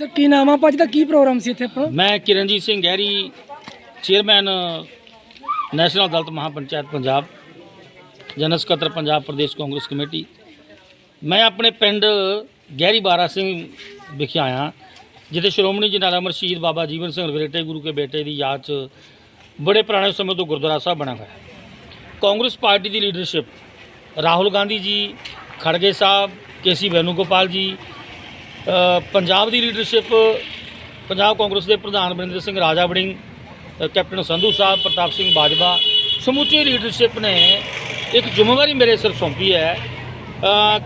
Sir, ਕੀ ਨਾਮ ਆ? ਭਾਜੀ ਦਾ ਕੀ ਪ੍ਰੋਗਰਾਮ ਸੀ ਇੱਥੇ ਆਪਣਾ? ਮੈਂ ਕਿਰਨਜੀਤ ਸਿੰਘ ਗਹਿਰੀ, ਚੇਅਰਮੈਨ, ਨੈਸ਼ਨਲ ਅਦਾਲਤ ਮਹਾਪੰਚਾਇਤ ਪੰਜਾਬ ਜਨਰਲ ਸਕੱਤਰ ਪੰਜਾਬ ਪ੍ਰਦੇਸ਼ ਕਾਂਗਰਸ ਕਮੇਟੀ। ਮੈਂ ਆਪਣੇ ਪਿੰਡ ਗਹਿਰੀ ਬਾਰਾ ਸਿੰਘ ਵਿਖੇ ਆਇਆ, ਜਿੱਥੇ ਸ਼੍ਰੋਮਣੀ ਜਨਾਲਾ ਅਮਰ ਬਾਬਾ ਜੀਵਨ ਸਿੰਘ ਰਵੇਟੇ, ਗੁਰੂ ਕੇ ਬੇਟੇ ਦੀ ਯਾਦ 'ਚ ਬੜੇ ਪੁਰਾਣੇ ਸਮੇਂ ਤੋਂ ਗੁਰਦੁਆਰਾ ਸਾਹਿਬ ਬਣਾ ਹੋਇਆ। ਹੈ ਕਾਂਗਰਸ ਪਾਰਟੀ ਦੀ ਲੀਡਰਸ਼ਿਪ, ਰਾਹੁਲ ਗਾਂਧੀ ਜੀ, ਖੜਗੇ ਸਾਹਿਬ ਕੇਸੀ ਵੈਨੂਗੋਪਾਲ ਜੀ ਪੰਜਾਬ ਦੀ ਲੀਡਰਸ਼ਿਪ ਪੰਜਾਬ ਕਾਂਗਰਸ ਦੇ ਪ੍ਰਧਾਨ ਬਰਿੰਦਰ ਸਿੰਘ ਰਾਜਾ ਵੜਿੰਗ ਕੈਪਟਨ ਸੰਧੂ ਸਾਹਿਬ, ਪ੍ਰਤਾਪ ਸਿੰਘ ਬਾਜਵਾ, ਸਮੁੱਚੀ ਲੀਡਰਸ਼ਿਪ ਨੇ ਇੱਕ ਜ਼ਿੰਮੇਵਾਰੀ ਮੇਰੇ ਸਿਰ ਸੌਂਪੀ ਹੈ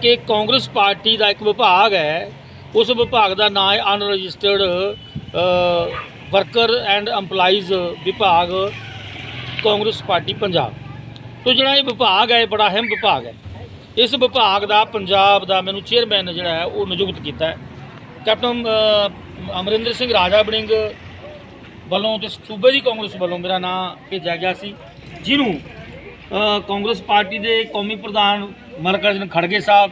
ਕਿ ਕਾਂਗਰਸ ਪਾਰਟੀ ਦਾ ਇੱਕ ਵਿਭਾਗ ਹੈ, ਉਸ ਵਿਭਾਗ ਦਾ ਨਾਮ ਹੈ ਅਨਰਜਿਸਟਰਡ ਵਰਕਰ ਐਂਡ EMPLOYEES ਵਿਭਾਗ ਕਾਂਗਰਸ ਪਾਰਟੀ ਪੰਜਾਬ। ਤੋ ਜਿਹੜਾ ਇਹ ਵਿਭਾਗ ਹੈ, ਇਹ ਬੜਾ ਅਹਿਮ ਵਿਭਾਗ ਹੈ। ਇਸ ਵਿਭਾਗ ਦਾ ਪੰਜਾਬ ਦਾ ਮੈਨੂੰ ਚੇਅਰਮੈਨ ਜਿਹੜਾ ਹੈ ਉਹ ਨਿਯੁਕਤ ਕੀਤਾ ਹੈ। ਕੈਪਟਨ ਅਮਰਿੰਦਰ ਸਿੰਘ ਰਾਜਾ ਬੜਿੰਗ ਵੱਲੋਂ ਤੇ ਸੂਬੇ ਦੀ ਕਾਂਗਰਸ ਵੱਲੋਂ ਮੇਰਾ ਨਾਮ ਭੇਜਿਆ ਗਿਆ ਸੀ ਜਿਹਨੂੰ ਕਾਂਗਰਸ ਪਾਰਟੀ ਦੇ ਕੌਮੀ ਪ੍ਰਧਾਨ ਮਲਕਾਰਜਨ ਖੜਗੇ ਸਾਹਿਬ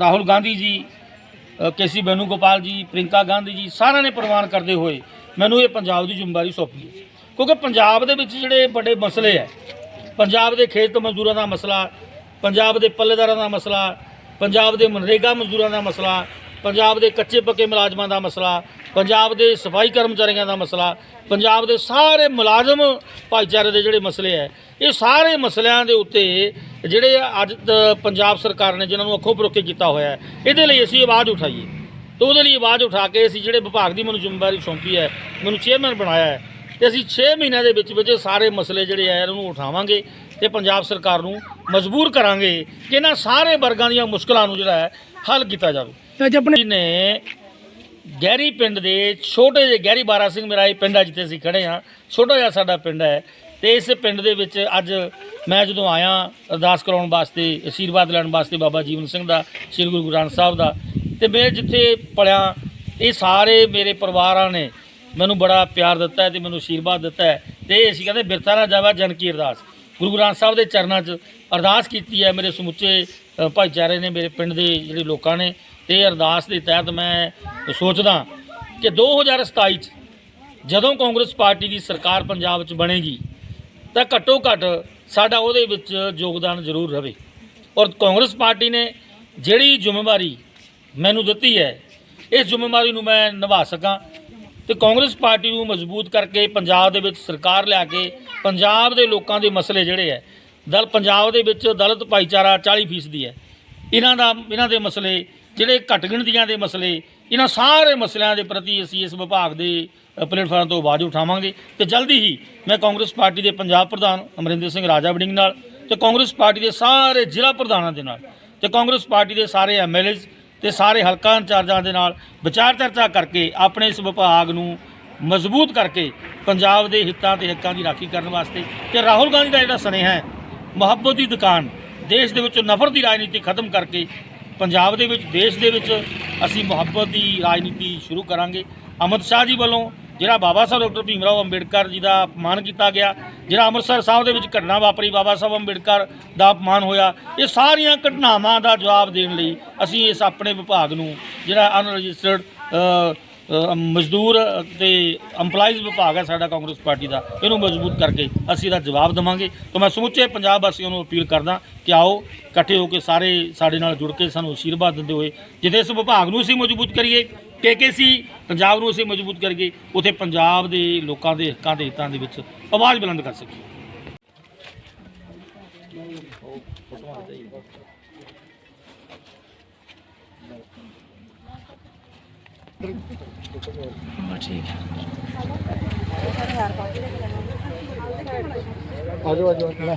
ਰਾਹੁਲ ਗਾਂਧੀ ਜੀ ਅ, ਕੇਸੀ ਬੈਨੂਗੋਪਾਲ ਜੀ ਪ੍ਰਿੰਕਾ ਗਾਂਧੀ ਜੀ ਸਾਰਿਆਂ ਨੇ ਪ੍ਰਵਾਨ ਕਰਦੇ ਹੋਏ ਮੈਨੂੰ ਇਹ ਪੰਜਾਬ ਦੀ ਜ਼ਿੰਮੇਵਾਰੀ ਸੌਂਪੀ ਹੈ। ਕਿਉਂਕਿ ਪੰਜਾਬ ਦੇ ਵਿੱਚ ਜਿਹੜੇ ਵੱਡੇ ਮਸਲੇ ਹੈ ਪੰਜਾਬ ਦੇ ਖੇਤ ਮਜ਼ਦੂਰਾਂ ਦਾ ਮਸਲਾ ਪੰਜਾਬ ਦੇ ਪੱਲੇਦਾਰਾਂ ਦਾ ਮਸਲਾ, ਪੰਜਾਬ ਦੇ ਮਨਰੇਗਾ ਮਜ਼ਦੂਰਾਂ ਦਾ ਮਸਲਾ, ਪੰਜਾਬ ਦੇ ਕੱਚੇ ਪੱਕੇ ਮੁਲਾਜ਼ਮਾਂ ਦਾ ਮਸਲਾ, ਪੰਜਾਬ ਦੇ ਸਫ਼ਾਈ ਕਰਮਚਾਰੀਆਂ ਦਾ ਮਸਲਾ, ਪੰਜਾਬ ਦੇ ਸਾਰੇ ਮੁਲਾਜ਼ਮ ਭਾਈਚਾਰੇ ਦੇ ਜਿਹੜੇ ਮਸਲੇ ਹੈ ਇਹ ਸਾਰੇ ਮਸਲਿਆਂ ਦੇ ਉੱਤੇ ਜਿਹੜੇ ਅੱਜ ਪੰਜਾਬ ਸਰਕਾਰ ਨੇ ਜਿਨ੍ਹਾਂ ਨੂੰ ਅੱਖੋਂ ਪਰੋਕੇ ਕੀਤਾ ਹੋਇਆ ਹੈ, ਇਹਦੇ ਲਈ ਅਸੀਂ ਆਵਾਜ਼ ਉਠਾਈਏ। ਤੇ ਉਹਦੇ ਲਈ ਆਵਾਜ਼ ਉਠਾ ਕੇ ਅਸੀਂ ਜਿਹੜੇ ਵਿਭਾਗ ਦੀ ਮੈਨੂੰ ਜ਼ਿੰਮੇਵਾਰੀ ਸੌਂਪੀ ਹੈ, ਮੈਨੂੰ ਚੇਅਰਮੈਨ ਬਣਾਇਆ ਹੈ ਤੇ ਅਸੀਂ 6 ਮਹੀਨਿਆਂ ਦੇ ਵਿੱਚ ਵਿੱਚ ਸਾਰੇ ਮਸਲੇ ਜਿਹੜੇ ਆ ਇਹਨਾਂ ਨੂੰ ਉਠਾਵਾਂਗੇ ਤੇ ਪੰਜਾਬ ਸਰਕਾਰ ਨੂੰ ਮਜਬੂਰ ਕਰਾਂਗੇ ਕਿ ਇਹਨਾਂ ਸਾਰੇ ਵਰਗਾਂ ਦੀਆਂ ਮੁਸ਼ਕਲਾਂ ਨੂੰ ਜਿਹੜਾ ਹੈ ਹੱਲ ਕੀਤਾ ਜਾਵੇ। ਤੇ ਅੱਜ ਆਪਣੇ ਨੇ ਗਹਿਰੀ ਪਿੰਡ ਦੇ ਛੋਟੇ ਜਿਹੇ ਗਹਿਰੀ ਬਾਰਾ ਸਿੰਘ ਮੇਰਾ ਇਹ ਪਿੰਡ ਆ ਜਿੱਥੇ ਅਸੀਂ ਖੜੇ ਆ ਛੋਟਾ ਜਿਹਾ ਸਾਡਾ ਪਿੰਡ ਹੈ ਤੇ ਇਸ ਪਿੰਡ ਦੇ ਵਿੱਚ ਅੱਜ ਮੈਂ ਜਦੋਂ ਆਇਆ ਅਰਦਾਸ ਕਰਾਉਣ ਵਾਸਤੇ ਅਸ਼ੀਰਵਾਦ ਲੈਣ ਵਾਸਤੇ ਬਾਬਾ ਜੀਵਨ ਸਿੰਘ ਦਾ ਸ੍ਰੀ ਗੁਰੂ ਗ੍ਰੰਥ ਸਾਹਿਬ ਦਾ ਤੇ ਮੈਂ ਜਿੱਥੇ ਪੜਿਆ ਇਹ ਸਾਰੇ ਮੇਰੇ ਪਰਿਵਾਰਾਂ ਨੇ ਮੈਨੂੰ ਬੜਾ ਪਿਆਰ ਦਿੱਤਾ ਹੈ ਤੇ ਮੈਨੂੰ ਅਸ਼ੀਰਵਾਦ ਦਿੱਤਾ ਹੈ। ਤੇ ਅਸੀਂ ਕਹਿੰਦੇ ਬਿਰਥਾ ਨਾ ਜਾਵਾ ਜਨ ਕੀ ਅਰਦਾਸ। ਗੁਰੂ ਗ੍ਰੰਥ ਸਾਹਿਬ ਦੇ ਚਰਨਾਂ 'ਚ ਅਰਦਾਸ ਕੀਤੀ ਹੈ। ਮੇਰੇ ਸਮੁੱਚੇ ਭਾਈਚਾਰੇ ਨੇ, ਮੇਰੇ ਪਿੰਡ ਦੇ ਜਿਹੜੇ ਲੋਕਾਂ ਨੇ, ਤੇ ਅਰਦਾਸ ਦੇ ਤਹਿਤ ਮੈਂ ਸੋਚਦਾ ਕਿ 2027 'ਚ ਜਦੋਂ ਕਾਂਗਰਸ ਪਾਰਟੀ ਦੀ ਸਰਕਾਰ ਪੰਜਾਬ 'ਚ ਬਣੇਗੀ, ਤਾਂ ਘੱਟੋ ਘੱਟ ਸਾਡਾ ਉਹਦੇ ਵਿੱਚ ਯੋਗਦਾਨ ਜ਼ਰੂਰ ਰਹੇ ਔਰ ਕਾਂਗਰਸ ਪਾਰਟੀ ਨੇ ਜਿਹੜੀ ਜ਼ਿੰਮੇਵਾਰੀ ਮੈਨੂੰ ਦਿੱਤੀ ਹੈ, ਇਸ ਜ਼ਿੰਮੇਵਾਰੀ ਨੂੰ ਮੈਂ ਨਿਭਾ ਸਕਾਂ। ਤੇ ਕਾਂਗਰਸ ਪਾਰਟੀ ਨੂੰ ਮਜ਼ਬੂਤ ਕਰਕੇ ਪੰਜਾਬ ਦੇ ਵਿੱਚ ਸਰਕਾਰ ਲਿਆ ਕੇ ਪੰਜਾਬ ਦੇ ਲੋਕਾਂ ਦੇ ਮਸਲੇ ਜਿਹੜੇ ਹੈ, ਦਲ ਪੰਜਾਬ ਦੇ ਵਿੱਚ ਦਲਿਤ ਭਾਈਚਾਰਾ 40% ਦੀ ਹੈ। ਇਹਨਾਂ ਦਾ, ਇਹਨਾਂ ਦੇ ਮਸਲੇ, ਜਿਹੜੇ ਘੱਟ ਗਿਣਤੀਆਂ ਦੇ ਮਸਲੇ, ਇਹਨਾਂ ਸਾਰੇ ਮਸਲਿਆਂ ਦੇ ਪ੍ਰਤੀ ਅਸੀਂ ਇਸ ਵਿਭਾਗ ਦੇ ਪਲੇਟਫਾਰਮ ਤੋਂ ਆਵਾਜ਼ ਉਠਾਵਾਂਗੇ। ਤੇ ਜਲਦੀ ਹੀ ਮੈਂ ਕਾਂਗਰਸ ਪਾਰਟੀ ਦੇ ਪੰਜਾਬ ਪ੍ਰਧਾਨ ਅਮਰਿੰਦਰ ਸਿੰਘ ਰਾਜਾ ਵੜਿੰਗ ਨਾਲ ਤੇ ਕਾਂਗਰਸ ਪਾਰਟੀ ਦੇ ਸਾਰੇ ਜ਼ਿਲ੍ਹਾ ਪ੍ਰਧਾਨਾਂ ਦੇ ਨਾਲ ਤੇ ਕਾਂਗਰਸ ਪਾਰਟੀ ਦੇ ਸਾਰੇ ਐਮਐਲਏਜ਼ ਤੇ ਸਾਰੇ ਹਲਕਾ ਇੰਚਾਰਜਾਂ ਦੇ ਨਾਲ ਵਿਚਾਰ ਚਰਚਾ ਕਰਕੇ ਆਪਣੇ ਇਸ ਵਿਭਾਗ ਨੂੰ ਮਜ਼ਬੂਤ ਕਰਕੇ ਪੰਜਾਬ ਦੇ ਹਿੱਤਾਂ ਤੇ ਹੱਕਾਂ ਦੀ ਰਾਖੀ ਕਰਨ ਵਾਸਤੇ ਤੇ ਰਾਹੁਲ ਗਾਂਧੀ ਦਾ ਜਿਹੜਾ ਸੁਨੇਹਾ ਹੈ, ਮੁਹੱਬਤ ਦੀ ਦੁਕਾਨ, ਦੇਸ਼ ਦੇ ਵਿੱਚ ਨਫ਼ਰਤ ਦੀ ਰਾਜਨੀਤੀ ਖਤਮ ਕਰਕੇ ਪੰਜਾਬ ਦੇ ਵਿੱਚ, ਦੇਸ਼ ਦੇ ਵਿੱਚ ਅਸੀਂ ਮੁਹੱਬਤ ਦੀ ਰਾਜਨੀਤੀ ਸ਼ੁਰੂ ਕਰਾਂਗੇ। ਅਮਿਤ ਸ਼ਾਹ ਜੀ ਵੱਲੋਂ ਜਿਹੜਾ ਬਾਬਾ ਸਾਹਿਬ ਡਾਕਟਰ ਭੀਮ ਰਾਓ ਅੰਬੇਡਕਰ ਜੀ ਦਾ ਅਪਮਾਨ ਕੀਤਾ ਗਿਆ, ਜਿਹੜਾ ਅੰਮ੍ਰਿਤਸਰ ਸਾਹਿਬ ਦੇ ਵਿੱਚ ਘਟਨਾ ਵਾਪਰੀ, ਬਾਬਾ ਸਾਹਿਬ ਅੰਬੇਡਕਰ ਦਾ ਅਪਮਾਨ ਹੋਇਆ, ਇਹ ਸਾਰੀਆਂ ਘਟਨਾਵਾਂ ਦਾ ਜਵਾਬ ਦੇਣ ਲਈ ਅਸੀਂ ਇਸ ਆਪਣੇ ਵਿਭਾਗ ਨੂੰ ਜਿਹੜਾ ਅਨਰਜਿਸਟਰਡ ਮਜ਼ਦੂਰ ਤੇ EMPLOYEES ਵਿਭਾਗ ਹੈ ਸਾਡਾ ਕਾਂਗਰਸ ਪਾਰਟੀ ਦਾ, ਇਹਨੂੰ ਮਜ਼ਬੂਤ ਕਰਕੇ ਅਸੀਂ ਇਹਦਾ ਜਵਾਬ ਦੇਵਾਂਗੇ। ਤਾਂ ਮੈਂ ਸਮੁੱਚੇ ਪੰਜਾਬ ਵਾਸੀਆਂ ਨੂੰ ਅਪੀਲ ਕਰਦਾ ਕਿ ਆਓ, ਇਕੱਠੇ ਹੋ ਕੇ ਸਾਰੇ ਸਾਡੇ ਨਾਲ ਜੁੜ ਕੇ ਸਾਨੂੰ ਅਸ਼ੀਰਵਾਦ ਦਿੰਦੇ ਹੋਏ ਜਿੱਥੇ ਇਸ ਵਿਭਾਗ ਨੂੰ ਅਸੀਂ ਮਜ਼ਬੂਤ ਕਰੀਏ ਕੇਕੇਸੀ ਪੰਜਾਬ ਨੂੰ ਅਸੀਂ ਮਜ਼ਬੂਤ ਕਰੀਏ ਉਥੇ ਪੰਜਾਬ ਦੇ ਲੋਕਾਂ ਦੇ ਹੱਕਾਂ ਦੇ ਹਿੱਤਾਂ ਦੇ ਵਿੱਚ ਆਵਾਜ਼ ਬੁਲੰਦ ਕਰ ਸਕੀਏ ਠੀਕ ਹੈ।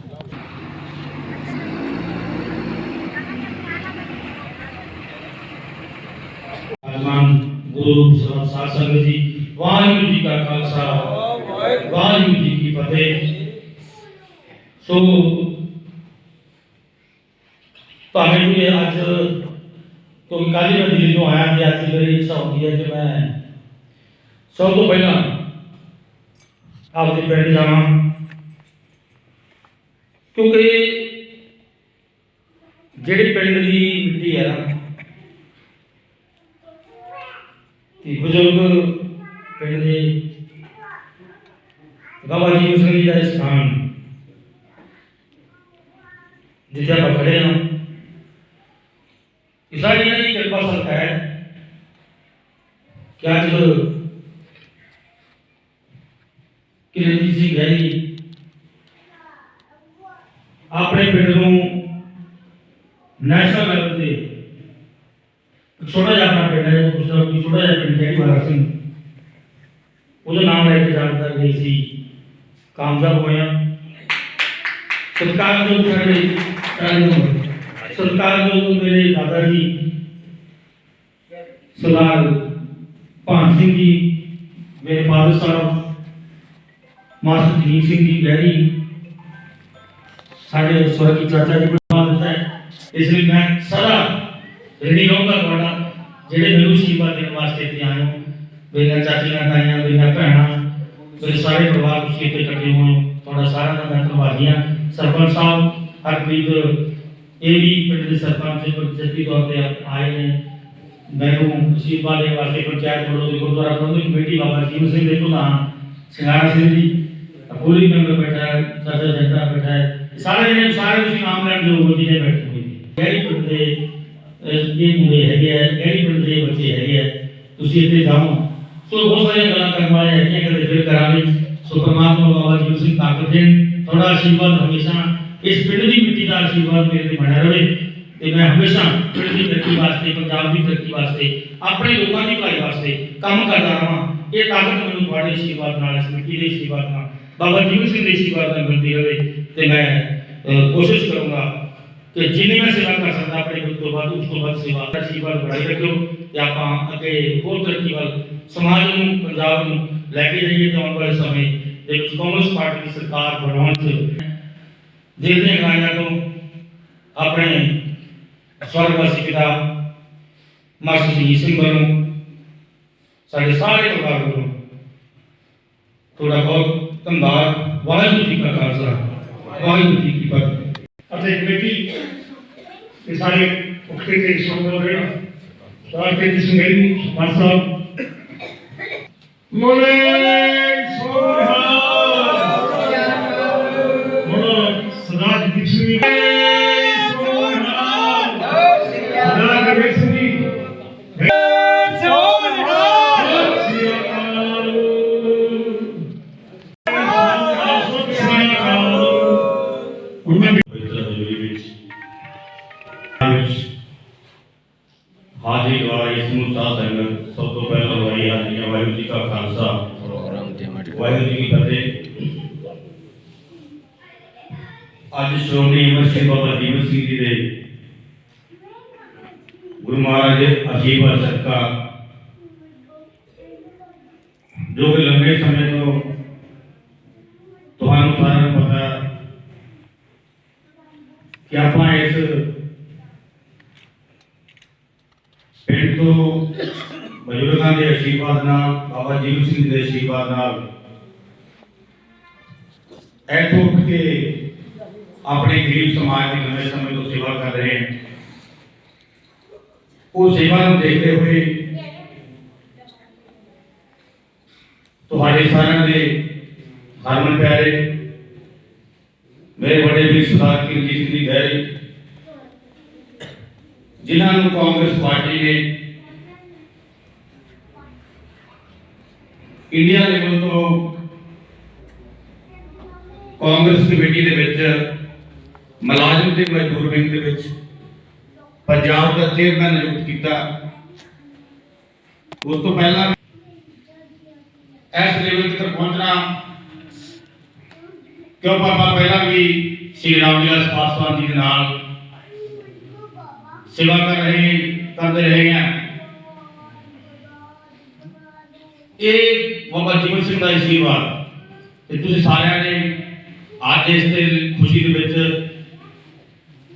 ਸਾਹਿਬ ਸਾਧ ਸੰਗਤ ਜੀ ਵਾਹਿਗੁਰੂ ਜੀ ਕਾ ਖਾਲਸਾ ਵਾਹਿਗੁਰੂ ਜੀ ਕੀ ਫਤਿਹ ਸੋ ਭਾਵੇਂ ਕਿ ਅੱਜ ਕਿਉਂਕਿ ਕੱਲ੍ਹ ਹੀ ਮੈਂ ਦਿੱਲੀ ਤੋਂ ਆਇਆ ਤੇ ਅੱਜ ਮੇਰੀ ਇੱਛਾ ਹੁੰਦੀ ਹੈ ਕਿ ਮੈਂ ਸਭ ਤੋਂ ਪਹਿਲਾਂ ਆਪਦੇ ਪਿੰਡ ਜਾਵਾਂ ਕਿਉਂਕਿ ਜਿਹੜੇ ਪਿੰਡ ਦੀ ਮਿੱਟੀ ਹੈ ਨਾ, ਤੇ ਬਜ਼ੁਰਗ ਪਿੰਡ ਦੇ ਬਾਬਾ ਜੀ ਸਿੰਘ ਜੀ ਦਾ ਇਹ ਸਥਾਨ, ਜਿੱਥੇ ਆਪਾਂ ਖੜੇ ਹਾਂ, ਇਹ ਸਾਰੀ ਇਹਨਾਂ ਦੀ ਕਿਰਪਾ ਸਦਕਾ ਹੈ ਕਿ ਅੱਜ ਕਿਰਨਜੀਤ ਸਿੰਘ ਗਹਿਰੀ ਆਪਣੇ ਪਿੰਡ ਨੂੰ ਨੈਸ਼ਨਲ ਲੈਵਲ ਤੇ ਇੱਕ ਛੋਟਾ ਜਿਹਾ ਆਪਣਾ ਪਿੰਡ ਹੈ ਉਸ ਦਾ ਕੋਈ ਛੋਟਾ ਜਿਹਾ ਪਿੰਡ ਹੈ ਬਾਰਾ ਸਿੰਘ। ਉਹਦਾ ਨਾਮ ਲੈ ਕੇ ਜਾਣਦਾ ਗਈ ਸੀ ਕਾਮਯਾਬ ਹੋਇਆ ਸਰਕਾਰ ਜੋ ਸਾਡੇ ਸਰਕਾਰ ਜੋ ਮੇਰੇ ਦਾਦਾ ਜੀ, ਸਰਦਾਰ ਭਾਨ ਸਿੰਘ ਜੀ, ਮੇਰੇ ਫਾਦਰ ਸਾਹਿਬ, ਮਾਸਟਰ ਜੀਤ ਸਿੰਘ ਜੀ ਗਹਿਰੀ ਸਾਡੇ ਸਵਰਗੀ ਚਾਚਾ ਜੀ ਬਣਾ ਦਿੱਤਾ ਹੈ ਇਸ ਲਈ ਮੈਂ ਸਦਾ ਰਣੀ ਰਹੂੰਗਾ ਤੁਹਾਡਾ, ਜਿਹੜੇ ਮੈਨੂੰ ਸ਼ੀਵਾ ਦੇਣ ਵਾਸਤੇ ਇੱਥੇ ਆਏ ਹੋ। ਮੇਰੀਆਂ ਚਾਚੀਆਂ, ਤਾਈਆਂ, ਮੇਰੀਆਂ ਭੈਣਾਂ, ਮੇਰੇ ਸਾਰੇ ਪਰਿਵਾਰ ਤੁਸੀਂ ਇੱਥੇ ਇਕੱਠੇ ਹੋਏ ਹੋ ਤੁਹਾਡਾ ਸਾਰਿਆਂ ਦਾ ਮੈਂ ਧੰਨਵਾਦੀ ਹਾਂ। ਸਰਪੰਚ ਸਾਹਿਬ, ਹਰਪ੍ਰੀਤ, ਇਹ ਵੀ ਪਿੰਡ ਦੇ ਸਰਪੰਚ ਜੱਤੀ ਤੌਰ ਤੇ ਆਏ ਨੇ। ਮੈਨੂੰ ਸ਼ੀਵਾ ਦੇ ਵਾਸਤੇ ਪੰਚਾਇਤ ਬੋਰਡ ਦੀ ਗੁਰਦੁਆਰਾ ਪ੍ਰਬੰਧਕ ਕਮੇਟੀ ਬਾਬਾ ਜੀਵ ਸਿੰਘ ਦੇ ਪ੍ਰਧਾਨ ਸਿੰਘਾਰਾ ਸਿੰਘ ਜੀ, ਪੂਰੀ ਮੈਂਬਰ ਬੈਠਾ ਹੈ ਚਾਚਾ ਜੱਟਾ ਬੈਠਾ ਹੈ। ਸਾਰੇ ਜਿਹੜੇ ਸਾਰੇ ਤੁਸੀਂ ਨਾਮ ਲੈਣ ਜੋ ਹੋ ਜਿਹਨੇ ਬੈਠੇ ਹੋਏ ਨੇ ਗੈਰੀ ਪਿੰਡ ਦੇ ਅਹ, ਇਹ ਮੁੰਡੇ ਹੈਗੇ ਆ ਗੈਰੀ ਪਿੰਡ ਦੇ ਬੱਚੇ ਹੈਗੇ ਆ ਤੁਸੀਂ ਇੱਥੇ ਜਾਓ ਸੋ ਬਹੁਤ ਸਾਰੀਆਂ ਗੱਲਾਂ ਕਰਨ ਵਾਲੇ ਹੈਗੀਆਂ ਕਦੇ ਫਿਰ ਕਰਾਂਗੇ ਸੋ ਪਰਮਾਤਮਾ ਬਾਬਾ ਜੀ ਸਿੰਘ ਤਾਕਤ ਦੇਣ ਤੁਹਾਡਾ ਆਸ਼ੀਰਵਾਦ ਹਮੇਸ਼ਾ ਇਸ ਪਿੰਡ ਦੀ ਮਿੱਟੀ ਦਾ ਆਸ਼ੀਰਵਾਦ ਮੇਰੇ ਤੇ ਬਣਿਆ ਰਹੇ ਤੇ ਮੈਂ ਹਮੇਸ਼ਾ ਪਿੰਡ ਦੀ ਤਰੱਕੀ ਵਾਸਤੇ ਪੰਜਾਬ ਦੀ ਤਰੱਕੀ ਵਾਸਤੇ ਆਪਣੇ ਲੋਕਾਂ ਦੀ ਭਲਾਈ ਵਾਸਤੇ ਕੰਮ ਕਰਦਾ ਰਹਾਂ ਇਹ ਤਾਕਤ ਮੈਨੂੰ ਤੁਹਾਡੇ ਆਸ਼ੀਰਵਾਦ ਨਾਲ ਇਸ ਮਿੱਟੀ ਦੇ ਆਸ਼ੀਰਵਾਦ ਨਾਲ ਬਾਬਾ ਜੀਵਨ ਸਿੰਘ ਦੇ ਆਸ਼ੀਰਵਾਦ ਨਾਲ ਮਿਲਦੀ ਰਹੇ ਤੇ ਮੈਂ ਅਹ, ਕੋਸ਼ਿਸ਼ ਕਰੂੰਗਾ ਕਿ ਜਿੰਨੀ ਮੈਂ ਸੇਵਾ ਕਰ ਸਕਦਾ ਆਪਣੇ ਗੁਰੂ ਤੋਂ ਬਾਅਦ ਉਸ ਤੋਂ ਵੱਧ ਸੇਵਾ ਦਾ ਆਸ਼ੀਰਵਾਦ ਬਣਾਈ ਰੱਖਿਓ ਤੇ ਆਪਾਂ ਅੱਗੇ ਹੋਰ ਤਰੱਕੀ ਵੱਲ ਸਮਾਜ ਨੂੰ ਪੰਜਾਬ ਨੂੰ ਲੈ ਕੇ ਜਾਈਏ ਤੇ ਆਉਣ ਵਾਲੇ ਸਮੇਂ ਦੇ ਵਿੱਚ ਕਾਂਗਰਸ ਪਾਰਟੀ ਦੀ ਸਰਕਾਰ ਬਣਾਉਣ 'ਚ ਦਿਲ ਦੀਆਂ ਗਾਇਆਂ ਤੋਂ ਆਪਣੇ ਸਵਰਗਵਾਸੀ ਪਿਤਾ ਮਾਸਟਰ ਜੀ ਸਿੰਘ ਵੱਲੋਂ ਸਾਡੇ ਸਾਰੇ ਪਰਿਵਾਰ ਵੱਲੋਂ ਤੁਹਾਡਾ ਬਹੁਤ ਧੰਨਵਾਦ ਵਾਹਿਗੁਰੂ ਜੀ ਕਾ ਖਾਲਸਾ ਵਾਹਿਗੁਰੂ ਜੀ ਕੀ ਫਤਿਹ ਅਤੇ ਕਮੇਟੀ ਤੇ ਸਾਰੇ ਉਖਤੇ ਤੇ ਸ਼ਾਮਲ ਰਹੇ ਸਾਰ ਤੇ ਸੰਗਰੀ ਮਾਨ ਸਾਹਿਬ। ਮੋਲੇ ਜੋ ਕਿ ਲੰਬੇ ਸਮੇਂ ਤੋਂ ਤੁਹਾਨੂੰ ਸਾਰਿਆਂ ਨੂੰ ਪਤਾ ਕਿ ਆਪਾਂ ਇਸ ਪਿੰਡ ਤੋਂ ਬਜ਼ੁਰਗਾਂ ਦੇ ਆਸ਼ੀਰਵਾਦ ਨਾਲ ਬਾਬਾ ਜੀਵਨ ਸਿੰਘ ਦੇ ਆਸ਼ੀਰਵਾਦ ਨਾਲ ਇੱਥੋਂ ਉੱਠ ਕੇ ਆਪਣੇ ਗਰੀਬ ਸਮਾਜ ਦੀ ਨਵੇਂ ਸਮੇਂ ਤੋਂ ਸੇਵਾ ਕਰ ਰਹੇ ਹਾਂ ਉਹ ਸੇਵਾ ਨੂੰ ਦੇਖਦੇ ਹੋਏ ਤੁਹਾਡੇ ਸਾਰਿਆਂ ਦੇ ਹਰਮਨ ਪਿਆਰੇ, ਮੇਰੇ ਵੱਡੇ ਵੀਰ ਸਰਦਾਰ ਕਿਰਜੀਤ ਸਿੰਘ ਜੀ ਗਹਿਰੀ, ਜਿਨ੍ਹਾਂ ਨੂੰ ਕਾਂਗਰਸ ਪਾਰਟੀ ਨੇ ਇੰਡੀਆ ਲੈਵਲ ਤੋਂ ਕਾਂਗਰਸ ਕਮੇਟੀ ਦੇ ਵਿੱਚ ਮੁਲਾਜ਼ਮ ਤੇ ਮਜ਼ਦੂਰ ਵਿੰਗ ਦੇ ਵਿੱਚ ਪੰਜਾਬ ਦਾ ਚੇਅਰਮੈਨ ਨਿਯੁਕਤ ਕੀਤਾ। ਉਸ ਤੋਂ ਪਹਿਲਾਂ ਇਸ ਲੈਵਲ ਤੱਕ ਪਹੁੰਚਣਾ। ਕਿਉਂ ਪਾਪਾ, ਪਹਿਲਾਂ ਵੀ ਸ਼੍ਰੀ ਰਾਮ ਵਿਲਾਸ ਪਾਸਵਾਨ ਜੀ ਦੇ ਨਾਲ ਸੇਵਾ ਕਰ ਰਹੇ, ਕਰਦੇ ਰਹੇ ਹਾਂ ਇਹ ਬਾਬਾ ਜੀਵਨ ਸਿੰਘ ਦਾ ਆਸ਼ੀਰਵਾਦ ਤੇ ਤੁਸੀਂ ਸਾਰਿਆਂ ਨੇ ਅੱਜ ਇਸ ਤੇ ਖੁਸ਼ੀ ਦੇ ਵਿੱਚ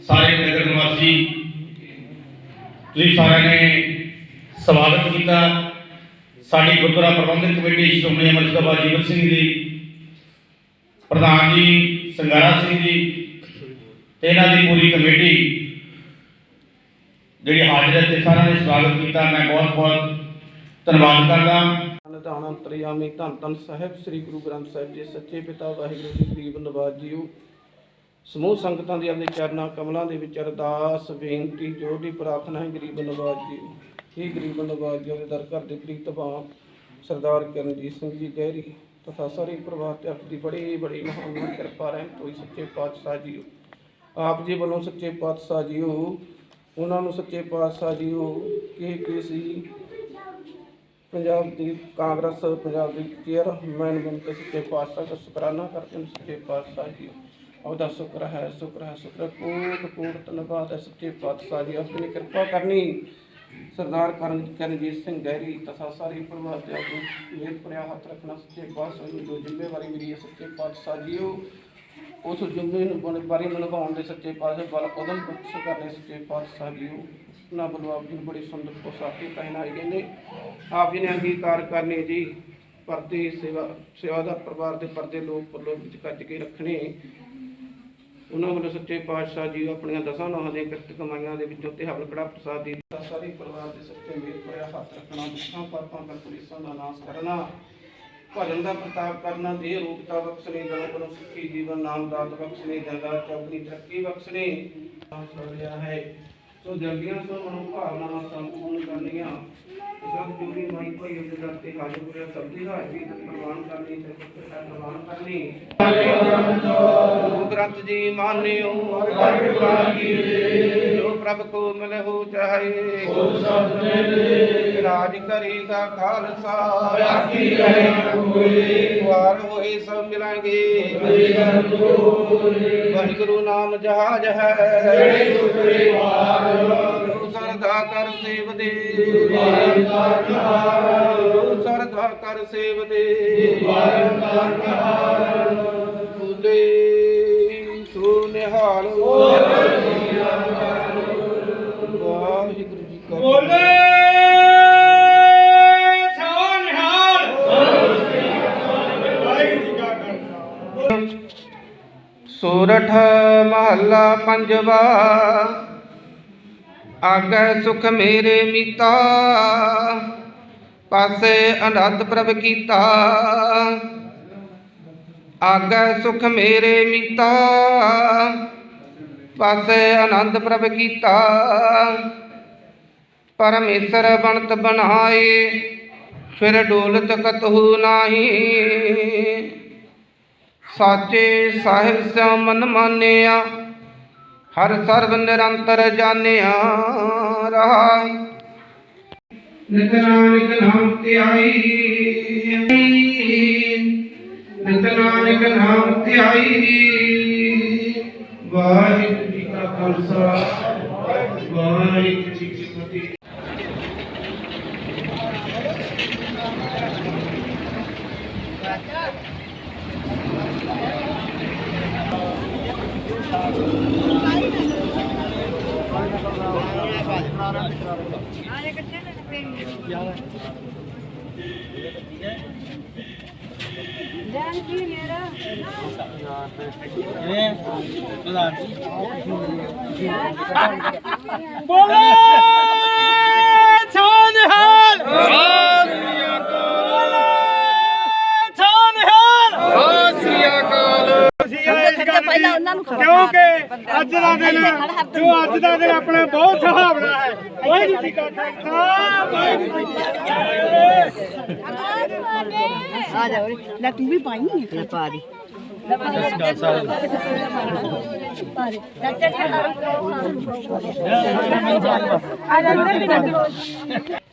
ਸਾਰੇ ਨਗਰ ਨਿਵਾਸੀ, ਤੁਸੀਂ ਸਾਰਿਆਂ ਨੇ ਸਵਾਗਤ ਕੀਤਾ। ਸਾਡੀ ਗੁਰਦੁਆਰਾ ਪ੍ਰਬੰਧਕ ਕਮੇਟੀ ਸ਼੍ਰੋਮਣੀ ਅੰਮ੍ਰਿਤ ਜੀਵਨ ਸਿੰਘ ਜੀ, ਪ੍ਰਧਾਨ ਜੀ, ਸੰਗਾਰਾ ਸਿੰਘ ਜੀ ਤੇ ਇਹਨਾਂ ਦੀ ਪੂਰੀ ਕਮੇਟੀ ਜਿਹੜੀ ਹਾਜ਼ਰ ਹੈ ਤੇ ਸਾਰਿਆਂ ਨੇ ਸਵਾਗਤ ਕੀਤਾ। ਮੈਂ ਬਹੁਤ ਬਹੁਤ ਧੰਨਵਾਦ ਕਰਦਾ ਨਿਧਾਨ ਅੰਤਰਯਾਮੀ ਧੰਨ ਧੰਨ ਸਾਹਿਬ, ਸ੍ਰੀ ਗੁਰੂ ਗ੍ਰੰਥ ਸਾਹਿਬ ਜੀ, ਸੱਚੇ ਪਿਤਾ ਵਾਹਿਗੁਰੂ ਜੀ ਗਰੀਬ ਨਵਾਜ ਜੀਓ ਸਮੂਹ ਸੰਗਤਾਂ ਦੀ ਆਪਣੇ ਚਰਨਾਂ, ਕਮਲਾਂ ਦੇ ਵਿੱਚ ਅਰਦਾਸ, ਬੇਨਤੀ ਜੋੜੀ ਪ੍ਰਾਰਥਨਾ ਹੈ, ਗਰੀਬ ਨਵਾਜ ਜੀਓ ਇਹ ਗਰੀਬ ਨਵਾਜ ਦੇ ਦਰ ਘਰ ਦੇ ਪ੍ਰੀਤ ਪ੍ਰੀਤਭਾਵ ਸਰਦਾਰ ਕਰਨਜੀਤ ਸਿੰਘ ਜੀ ਗਹਿਰੀ ਤਥਾ ਸਾਰੇ ਪਰਿਵਾਰ ਤੇ ਆਪ ਦੀ ਬੜੀ ਬੜੀ ਮਹਾਨ ਕਿਰਪਾ ਰਹਿਮਤ ਹੋਈ ਸੱਚੇ ਪਾਤਸ਼ਾਹ ਜੀਓ। ਆਪ ਜੀ ਵੱਲੋਂ ਸੱਚੇ ਪਾਤਸ਼ਾਹ ਜੀਓ, ਉਹਨਾਂ ਨੂੰ ਸੱਚੇ ਪਾਤਸ਼ਾਹ ਜੀਓ। ਕੀ ਕੀ ਸੀ? ਪੰਜਾਬ ਦੀ ਕਾਂਗਰਸ, ਪੰਜਾਬ ਦੀ ਚੇਅਰਮੈਨ ਬਣ ਕੇ ਸੱਚੇ ਪਾਤਸ਼ਾਹ ਦਾ ਸ਼ੁਕਰਾਨਾ ਕਰਦੇ ਹਾਂ ਸੱਚੇ ਪਾਤਸ਼ਾਹ ਜੀ ਉਹਦਾ ਸ਼ੁਕਰ ਹੈ ਸ਼ੁਕਰ ਹੈ, ਸ਼ੁਕਰ ਕੋਟ ਕੋਟ ਧੰਨਵਾਦ ਹੈ ਸੱਚੇ ਪਾਤਸ਼ਾਹ ਜੀ ਆਪਣੀ ਕਿਰਪਾ ਕਰਨੀ। ਸਰਦਾਰ ਕਰਨ ਕਰਨਜੀਤ ਸਿੰਘ ਗਹਿਰੀ ਤਥਾ ਸਾਰੇ ਪਰਿਵਾਰ ਦੇ ਆਗੂ ਮੇਰ ਭਰਿਆ ਹੱਥ ਰੱਖਣਾ ਸੱਚੇ ਪਾਤਸ਼ਾਹ ਜੀ ਜੋ ਜ਼ਿੰਮੇਵਾਰੀ ਮਿਲੀ ਹੈ ਸੱਚੇ ਪਾਤਸ਼ਾਹ ਜੀ ਉਸ ਜ਼ਿੰਮੇ ਨੂੰ ਬਣ ਨਿਭਾਉਣ ਦੇ ਸੱਚੇ ਪਾਤਸ਼ਾਹ ਬਲ ਉਦਮ ਬਖਸ਼ ਕਰਨੇ ਸੱਚੇ ਪਾਤਸ਼ਾਹ ਜੀ ਉਹਨਾਂ ਵੱਲੋਂ ਆਪ ਜੀ ਬੜੀ ਸੁੰਦਰ ਪੋਸ਼ਾਕੀ ਪਹਿਨਾਈ ਗਈ ਨੇ। ਆਪ ਜੀ ਨੇ ਅੰਗੀਕਾਰ ਕਰਨੇ ਜੀ, ਪਰਦੇ ਸੇਵਾ ਸੇਵਾਦਾਰ ਪਰਿਵਾਰ ਦੇ ਪਰਦੇ ਲੋਕ ਵੱਲੋਂ ਵਿੱਚ ਕੱਜ ਕੇ ਰੱਖਣੇ। ਉਹਨਾਂ ਵੱਲੋਂ ਸੱਚੇ ਪਾਤਸ਼ਾਹ ਜੀ ਆਪਣੀਆਂ ਦਸਾਂ ਨੌਹਾਂ ਦੀਆਂ ਕਿਰਤ ਕਮਾਈਆਂ ਦੇ ਵਿੱਚੋਂ ਤੇ ਹਵਲ ਕੜਾ ਪ੍ਰਸਾਦ ਦੀ ਸਾਰੇ ਪਰਿਵਾਰ ਦੇ ਸੱਚੇ ਮੇਲ ਭਰਿਆ ਹੱਥ ਰੱਖਣਾ, ਦੁੱਖਾਂ, ਪਾਪਾਂ ਦਾ ਦਾ ਨਾਸ਼ ਕਰਨਾ, ਭਜਨ ਦਾ ਪ੍ਰਤਾਪ ਕਰਨਾ ਦੇ ਰੂਪਤਾ ਬਖਸ਼ਣੇ ਜਨ ਕੋਲੋਂ ਸੁਖੀ ਜੀਵਨ, ਨਾਮ ਦਾਤ ਬਖਸ਼ਣੇ ਜਗਾ ਚੌਗਨੀ ਤਰੱਕੀ ਬਖਸ਼ਣੇ। ਸੁਣ ਲਿਆ ਹੈ। ਸੋ ਜਲਦੀਆਂ ਸੋ ਮਨੋ ਭਾਵਨਾਵਾਂ ਸੰਪੂਰਨ ਕਰਨੀਆਂ। ਜਦ ਜੁਗਰੀ ਮਾਈ ਭਾਈ ਉਹਦੇ ਦਰ ਤੇ ਹਾਜ਼ਰ ਹੋਇਆ ਸਭ ਦੀ ਹਾਜ਼ਰੀ ਪ੍ਰਵਾਨ ਕਰਨੀ ਪ੍ਰਵਾਨ ਕਰਨੀ। ਗੁਰੂ ਜੀ ਮਾਨਿਓ, ਜੋ ਪ੍ਰਭ ਕੋ ਮਿਲੇ ਚਾਹੇ, ਰਾਜ ਕਰੇਗਾ ਖਾਲਸਾ। ਆਕੀ ਰਹੇ ਕੋਈ ਵਾਰ ਹੋਏ ਸਭ ਮਿਲਾਂਗੇ। ਵਾਹਿਗੁਰੂ ਨਾਮ ਜਹਾਜ ਹੈ। ਗੁਰੂ ਸਰਦਾ ਕਰ ਸੇਵਦੇ ਗੁਰੂ ਸਰਦਾ ਕਰ ਸੇਵਦੇ ਬੁੱਲੇ ਸੋ ਨਿਹਾਲ ਵਾਹਿਗੁਰੂ ਜੀ ਕਾ ਬੋਲੇ ਸੋਰਠ ਮਹੱਲਾ ਪੰਜਵਾ। ਆਗੈ ਸੁਖ ਮੇਰੇ ਮੀਤਾ। ਪਾਸੇ ਅਨੰਦ ਪ੍ਰਭ ਕੀਤਾ। ਆਗੈ ਸੁਖ ਮੇਰੇ ਮੀਤਾ। ਪਾਸੇ ਆਨੰਦ ਪ੍ਰਭ ਕੀਤਾ। ਪਰਮੇਸ਼ਰ ਬਣਤ ਬਣਾਏ, ਫਿਰ ਡੋਲਤ ਕਤਹੂ ਨਾਹੀ। ਸਾਚੇ ਸਾਹਿਬ ਸਿਆ ਮਨ ਮਾਨਿਆ ਹਰ ਸਰਬ ਨਿਰੰਤਰ ਜਾਣਿਆ ਰਹਾ ਨਿਤ ਨਾਨਕ ਨਾਮ ਧਿਆਈ। ਨਿਤ ਨਾਨਕ ਨਾਮ ਧਿਆਈ। ਵਾਹਿਗੁਰੂ ਜੀ ਕਾ ਖਾਲਸਾ ਵਾਹਿਗੁਰੂ ਜੀ ਕੀ ਫਤਿਹ ਜਾਨ ਕੀ ਮੇਰਾ ਪਹਿਲਾਂ ਉਹਨਾਂ ਨੂੰ ਕਿਉਂਕਿ ਅੱਜ ਦਾ ਦਿਨ ਜੋ ਅੱਜ ਦਾ ਦਿਨ ਆਪਣੇ ਬਹੁਤ ਸੁਹਾਵਣਾ ਹੈ। ਵਾਹਿਗੁਰੂ ਜੀ ਕਾ ਖਾਲਸਾ ਵਾਹਿਗੁਰੂ ਜੀ ਕੀ ਫਤਿਹ। ਆ ਜਾ। ਲੈ ਤੂੰ ਵੀ ਪਾਈ ਨਹੀਂ ਪਾ ਦੀ। ਆ ਜਾ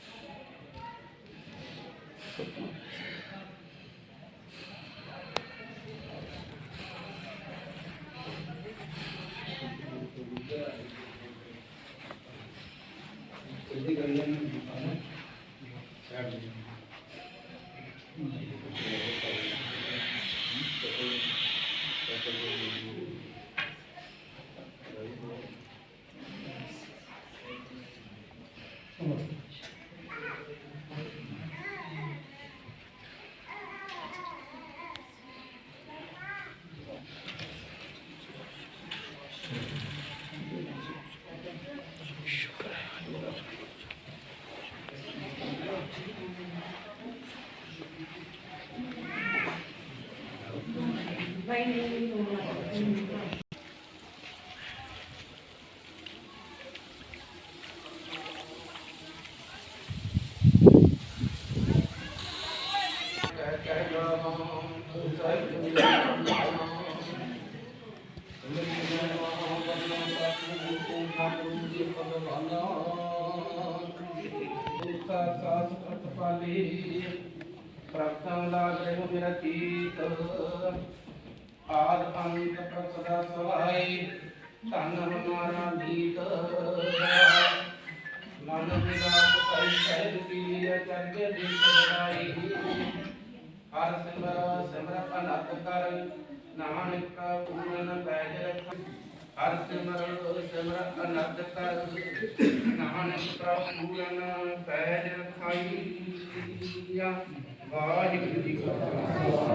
ਉਰੇ ਵੀ ਨਾ ਪ੍ਰਥਮ ਲਾਗ ਰਹਿ ਮੇਰਾ ਚੀਤ ਆਦ ਅੰਤ ਪ੍ਰਸਦਾ ਸਵਾਈ ਧਨ ਹਮਾਰਾ ਨੀਤ ਮਨ ਵਿਲਾਸ ਕੈ ਸਹਿਜ ਪੀ ਚਰਗ ਦੀ ਸਦਾਈ। ਹਰ ਸਿਮਰ ਸਿਮਰ ਅਨੰਤ ਕਰ, ਨਾਨਕ ਪੂਰਨ ਪੈਜ ਰਖ। ਹਰ ਸਿਮਰ ਸਿਮਰ ਅਨੰਤ ਕਰ, ਨਾਨਕ ਪ੍ਰਭੂ ਪੂਰਨ ਪੈਜ ਰਖਾਈ। ਵਾਹਿਗੁਰੂ ਜੀ ਕਾ ਖਾਲਸਾ